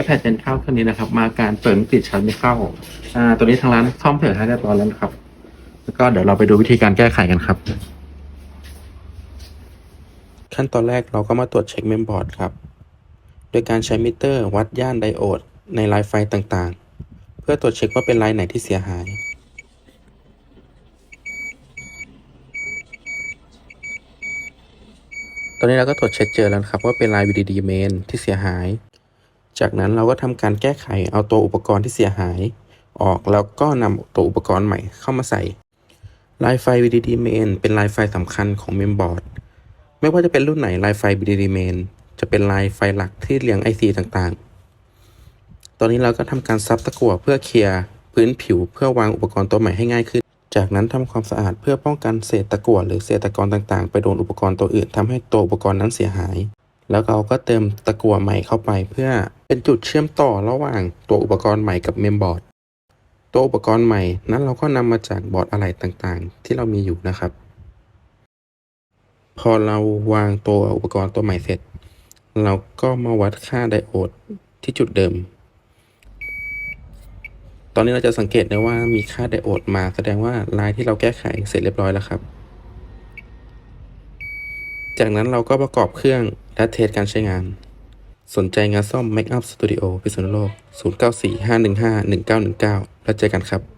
iPad Central เครื่องนี้นะครับ มาการเปิดติดชาร์จไม่เข้า อ่า ตัวนี้ทางร้านซ่อมเสร็จให้เรียบร้อยแล้วนะครับ แล้วก็เดี๋ยวเราไปดูวิธีการแก้ไขกันครับ ขั้นตอนแรกเราก็มาตรวจเช็คเมมบอร์ดครับ โดยการใช้มิเตอร์วัดย่านไดโอดในลายไฟต่างๆ เพื่อตรวจเช็คว่าเป็นลายไหนที่เสียหายตอนนี้เราก็ตรวจเช็คเจอแล้วครับว่าเป็นลาย VDD main ที่เสียหาย จากนั้นเราก็ทำการแก้ไขเอาตัวอุปกรณ์ที่เสียหาย ออกแล้วก็นำตัวอุปกรณ์ใหม่เข้ามาใส่ ลายไฟ VDD main เป็นลายไฟสำคัญของเมมบอร์ดไม่ว่าจะเป็นรุ่นไหนลายไฟ VDD main จะเป็นลายไฟหลักที่เรียง IC ต่างๆ ตอนนี้เราก็ทำการซับตะกั่วเพื่อเคลียร์พื้นผิวเพื่อวางอุปกรณ์ตัวใหม่ให้ง่ายขึ้น จากนั้นทำความสะอาดเพื่อป้องกันเศษตะกั่วหรือเศษตะกอนต่างๆ ไปโดนอุปกรณ์ตัวอื่นทำให้ตัวอุปกรณ์นั้นเสียหาย แล้วเราก็เติมตะกั่วใหม่เข้าไปเพื่อ เป็นจุดเชื่อมต่อระหว่างตัวอุปกรณ์ใหม่กับเมมบอร์ด ตัวอุปกรณ์ใหม่นั้นเราก็นำมาจากบอร์ดอะไหล่ต่างๆ ที่เรามีอยู่นะครับ พอเราวางตัวอุปกรณ์ตัวใหม่เสร็จ เราก็มาวัดค่าไดโอดที่จุดเดิม ตอนนี้เราจะสังเกตได้ว่ามีค่าไดโอดมาแสดงว่าลายที่เราแก้ไขเสร็จเรียบร้อยแล้วครับ จากนั้นเราก็ประกอบเครื่องและเทสการใช้งาน สนใจงานซ่อม Make Up Studio พิษณุโลก 0945151919 แล้วเจอกันครับ